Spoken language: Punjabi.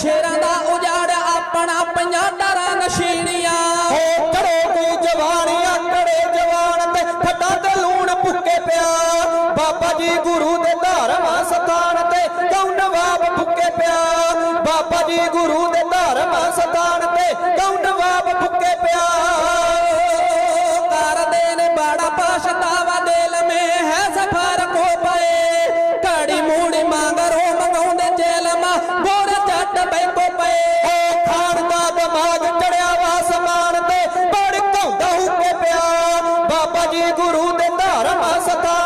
ਸ਼ੇਰਾਂ ਦਾ ਉਜਾੜ ਆਪਣਾ ਪੰਜਾਂ ਡਰਾਂ ਨਸ਼ੀਣੀਆਂ ਹੋ ਕਰੋ ਕੀ ਜਵਾਨੀਆਂ ਕੜੇ ਜਵਾਨ ਤੇ ਫੱਟਾਂ ਤੇ ਲੂਣ ਭੁੱਕੇ ਪਿਆ। ਬਾਬਾ ਜੀ ਗੁਰੂ ਦੇ ਧਾਰਮਾ ਸਥਾਨ ਤੇ ਕੌਣ ਨਵਾਬ ਭੁੱਕੇ ਪਿਆ। ਬਾਬਾ ਜੀ ਗੁਰੂ ਦੇ ਜੀ ਗੁਰੂ ਦੇ ਧਰਮ ਸਤਾ